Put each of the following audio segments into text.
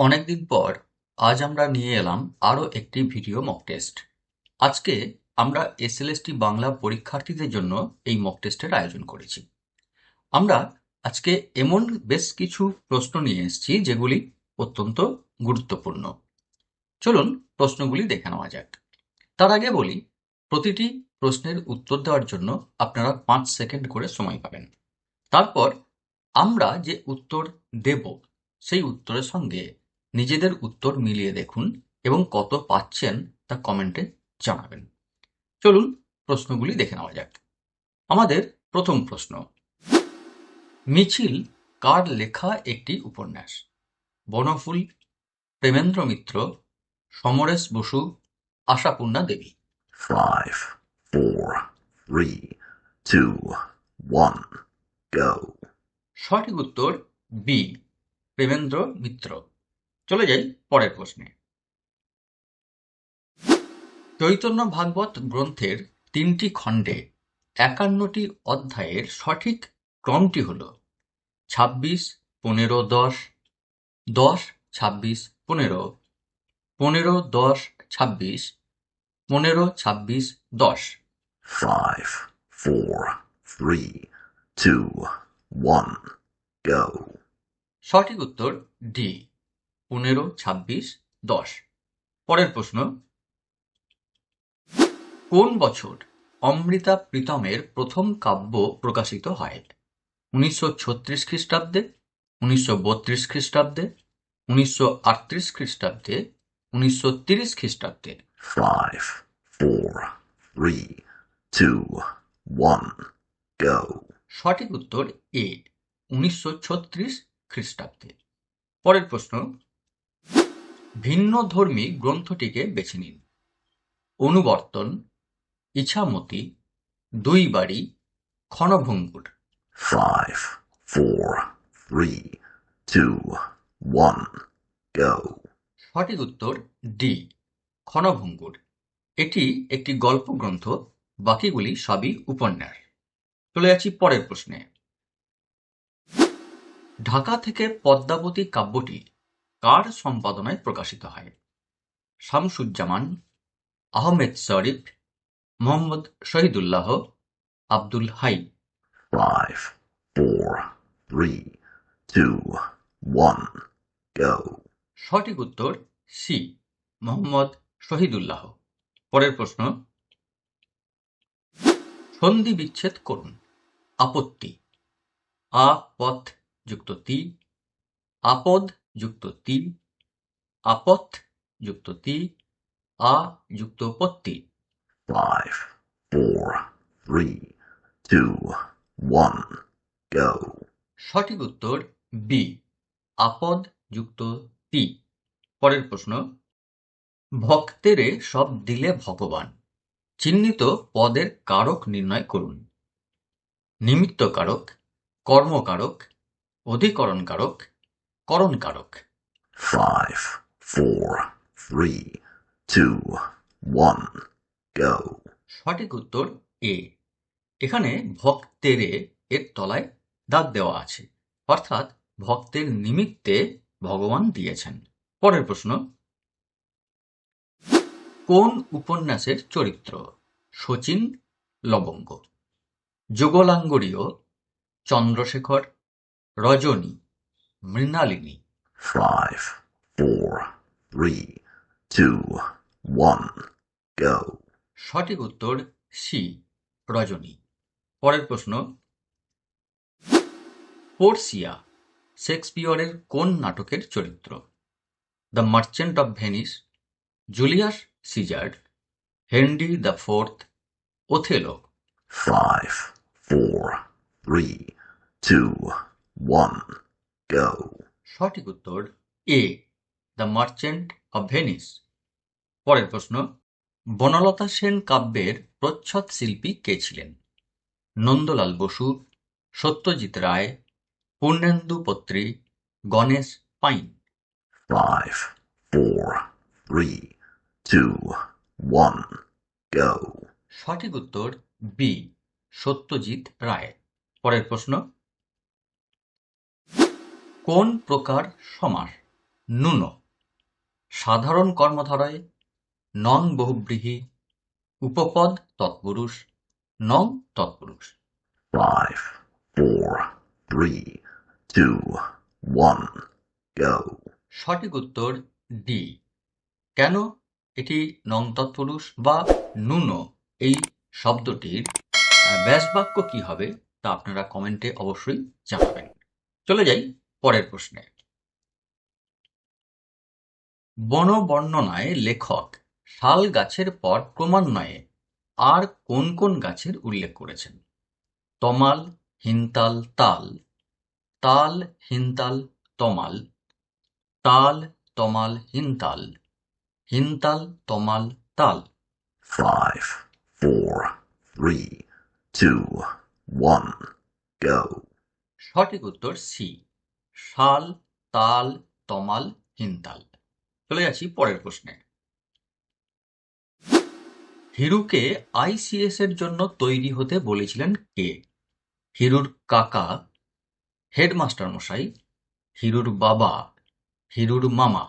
অনেকদিন পর আজ আমরা নিয়ে এলাম আরও একটি ভিডিও মক টেস্ট আজকে আমরা এসএলএসটি বাংলা পরীক্ষার্থীদের জন্য এই মক টেস্টের আয়োজন করেছি। আমরা আজকে এমন বেশ কিছু প্রশ্ন নিয়ে এসেছি যেগুলি অত্যন্ত গুরুত্বপূর্ণ। চলুন প্রশ্নগুলি দেখে নেওয়া যাক। তার আগে বলি, প্রতিটি প্রশ্নের উত্তর দেওয়ার জন্য আপনারা পাঁচ সেকেন্ড করে সময় পাবেন। তারপর আমরা যে উত্তর দেব, সেই উত্তরের সঙ্গে নিজেদের উত্তর মিলিয়ে দেখুন এবং কত পাচ্ছেন তা কমেন্টে জানাবেন। চলুন প্রশ্নগুলি দেখে নেওয়া যাক। আমাদের প্রথম প্রশ্ন। মিছিল কার লেখা একটি উপন্যাস? বনফুল প্রেমেন্দ্র মিত্র সমরেশ বসু আশাপূর্ণা দেবী। Four, three, two, one, go. সঠিক উত্তর বি প্রেমেন্দ্র মিত্র। চলে যাই পরের প্রশ্নে। চৈতন্য ভাগবত গ্রন্থের তিনটি খণ্ডে একান্নটি অধ্যায়ের সঠিক ক্রমটি হল ছাব্বিশ পনেরো দশ দশ ছাব্বিশ পনেরো পনেরো দশ ছাব্বিশ পনেরো ছাব্বিশ দশ। Five four three two one. সঠিক উত্তর ডি। পনেরো ছাব্বিশ দশ। পরের প্রশ্ন। কোন বছর অমৃতা প্রীতমের প্রথম কাব্য প্রকাশিত হয়? উনিশশো ছত্রিশ খ্রিস্টাব্দে উনিশশো বত্রিশ খ্রিস্টাব্দে উনিশশো আটত্রিশ খ্রিস্টাব্দে উনিশশো তিরিশ খ্রিস্টাব্দে। Two, one, go. সঠিক উত্তর এ উনিশশো ছত্রিশ খ্রিস্টাব্দে। পরের প্রশ্ন। ভিন্ন ধর্মী গ্রন্থটিকে বেছে নিন। অনুবর্তন ইছামতি দুই বাড়ি ক্ষণভঙ্গুর four, three, two, one, go. সঠিক উত্তর ডি ক্ষণভঙ্গুর। এটি একটি গল্প গ্রন্থ বাকিগুলি সবই উপন্যাস। চলে যাচ্ছি পরের প্রশ্নে। ঢাকা থেকে পদ্মাবতী কাব্যটি কার সম্পাদনায় প্রকাশিত হয়? Shamsuzzaman Ahmed Sharif Mohammad Shahidullah Abdul Hai. Five, four, three, two, one, go. সঠিক উত্তর সি মোহাম্মদ শহীদুল্লাহ। পরের প্রশ্ন। সন্ধি বিচ্ছেদ করুন। আপত্তি। আ পথ যুক্ত তি। আপদ যুক্ত তি আপথ যুক্ত তি আ যুক্ত পত্তি। Five, four, three, two, one, go. সঠিক উত্তর বি আপদ যুক্ত তি পরের প্রশ্ন ভক্তেরে সব দিলে ভগবান চিহ্নিত পদের কারক নির্ণয় করুন। নিমিত্ত কারক কর্মকারক অধিকরণ কারক করণ কারক Five, four, three, two, one, go. সঠিক উত্তর এ এখানে ভক্তেরে এর তলায় দাগ দেওয়া আছে। অর্থাৎ ভক্তের নিমিত্তে ভগবান দিয়েছেন। পরের প্রশ্ন। কোন উপন্যাসের চরিত্র? Shachin Labanga. Jugalanguriya Chandrashekhar Rajani. Mrinalini Five, four, three, two, one, go. সঠিক উত্তর সি রজনী পরের প্রশ্ন পোর্সিয়া শেক্সপিয়রের কোন নাটকের চরিত্র the merchant of Venice Julius সিজার্ড Henry the fourth Othello five four three, two go. সঠিক উত্তর A the merchant of Venice পরের প্রশ্ন বনলতা সেন কাব্যের প্রচ্ছদ শিল্পী কে ছিলেন? Nandalal Bose Satyajit Ray Purnendu Patri Ganesh Pyne. Five, four, three, two, one, go. সঠিক উত্তর বি সত্যজিৎ রায়। পরের প্রশ্ন কোন প্রকার সমাস? নুন। সাধারণ কর্মধারায় নং বহুব্রীহি উপপদ তৎপুরুষ নং তৎপুরুষ। Four, three, two, one, go. সঠিক উত্তর ডি কেন এটি নং তৎপুরুষ বা নুনো? এই শব্দটির ব্যাসবাক্য কি হবে তা আপনারা কমেন্টে অবশ্যই জানাবেন। চলে যাই পরের প্রশ্নে। বনবর্ণনায় লেখক শাল গাছের পর ক্রমান্বয়ে আর কোন কোন গাছের উল্লেখ করেছেন? তমাল হিনতাল তাল। তাল হিনতাল তমাল। তাল তমাল হিনতাল হিনতাল তমাল তাল। Four, three, two, one, go. সঠিক উত্তর সি। শাল তাল তমাল হিনতাল। চলে যাচ্ছি পরের প্রশ্নে। হিরুকে আইসিএস এর জন্য তৈরি হতে বলেছিলেন কে? হিরুর কাকা হেডমাস্টার মশাই হিরুর বাবা হিরুর মামা.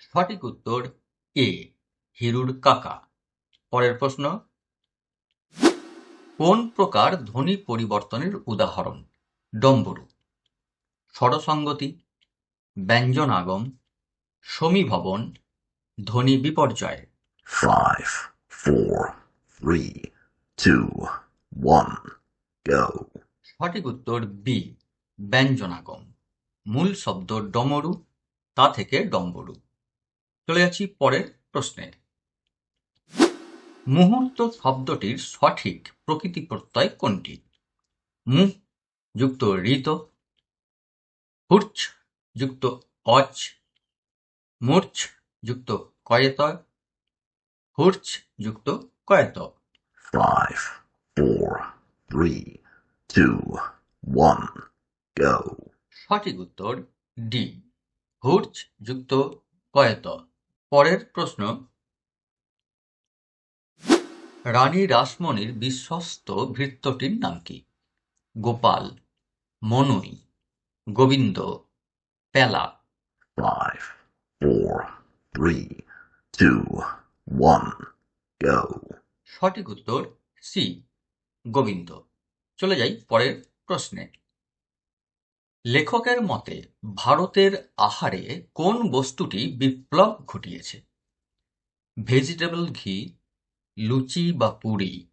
সঠিক উত্তর এ হিরুর কাকা। পরের প্রশ্ন কোন প্রকার ধ্বনি পরিবর্তনের উদাহরণ? ডম্বরু স্বরসঙ্গতি ব্যঞ্জন আগম সমীভবন ধ্বনি বিপর্যয়। Four, three, two, one, go. সঠিক উত্তর বি ব্যঞ্জনাগম। মূল শব্দ ডমরু তা থেকে ডম্বরু। চলে যাচ্ছি পরের প্রশ্নে। মুহূর্ত শব্দটির সঠিক প্রকৃতি প্রত্যয় কোনটি? মুহ যুক্ত ঋত হুর্চ যুক্ত অচ মূর্ছ যুক্ত কয়েত হুর্চ যুক্ত কয়েত four, three, two, one, go. সঠিক উত্তর ডি হুর্চ যুক্ত কয়েত পরের প্রশ্ন রানী রাসমণির বিশ্বস্ত ভৃত্যটির নাম কি? গোপাল মনুই গোবিন্দ পেলা. সঠিক উত্তর সি গোবিন্দ। চলে যাই পরের প্রশ্নে। লেখকের মতে ভারতের আহারে কোন বস্তুটি বিপ্লব ঘটিয়েছে? ভেজিটেবল ঘি লুচি বা পুরি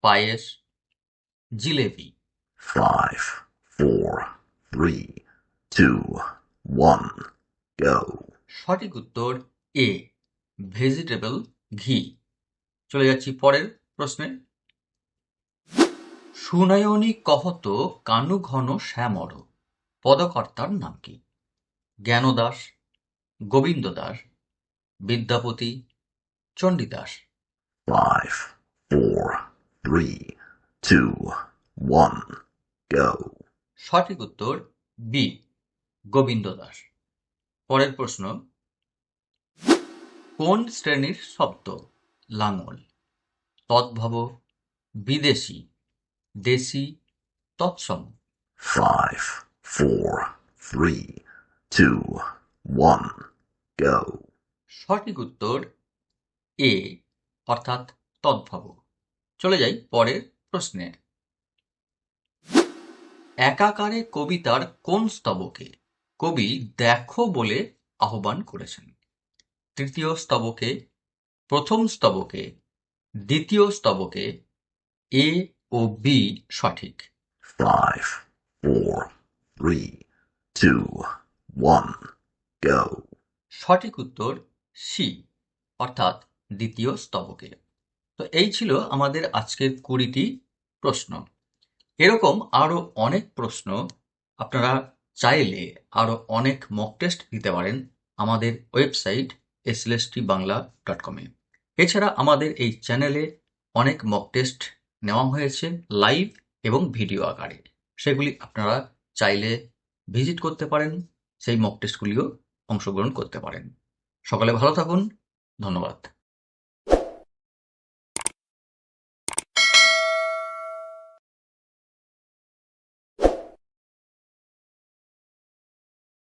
পায়েস jalebi Five, four, three, two, one, go. সঠিক উত্তর এ ভেজিটেবল ঘি। চলে যাচ্ছি পরের প্রশ্নে। সুনায়নী কহত কানু ঘন শ্যামর পদকর্তার নাম কি? Jnanadas Govinda Das Vidyapati Chandidas. Five, four, three, two, one, go. সঠিক উত্তর বি গোবিন্দ দাস পরের প্রশ্ন কোন শ্রেণির শব্দ লাঙল তদ্ভব বিদেশি দেশি তৎসম Five, four, three, two, one, go. সঠিক উত্তর এ অর্থাৎ তদ্ভব। চলে যাই পরের প্রশ্নে একাকারে কবিতার কোন স্তবকে কবি দেখো বলে আহ্বান করেছেন? তৃতীয় স্তবকে প্রথম স্তবকে দ্বিতীয় স্তবকে এ ও বি সঠিক। Five, four, three, two, one, go. সঠিক উত্তর সি অর্থাৎ দ্বিতীয় স্তবকে। তো এই ছিল আমাদের আজকের কুড়িটি প্রশ্ন। এরকম আরও অনেক প্রশ্ন আপনারা চাইলে আরও অনেক মক টেস্ট দিতে পারেন আমাদের ওয়েবসাইট এসএলএসটি বাংলা ডট কমে এছাড়া আমাদের এই চ্যানেলে অনেক মক টেস্ট নেওয়া হয়েছে লাইভ এবং ভিডিও আকারে। সেগুলি আপনারা চাইলে ভিজিট করতে পারেন, সেই মক টেস্টগুলিও অংশগ্রহণ করতে পারেন। সকালে ভালো থাকুন, ধন্যবাদ।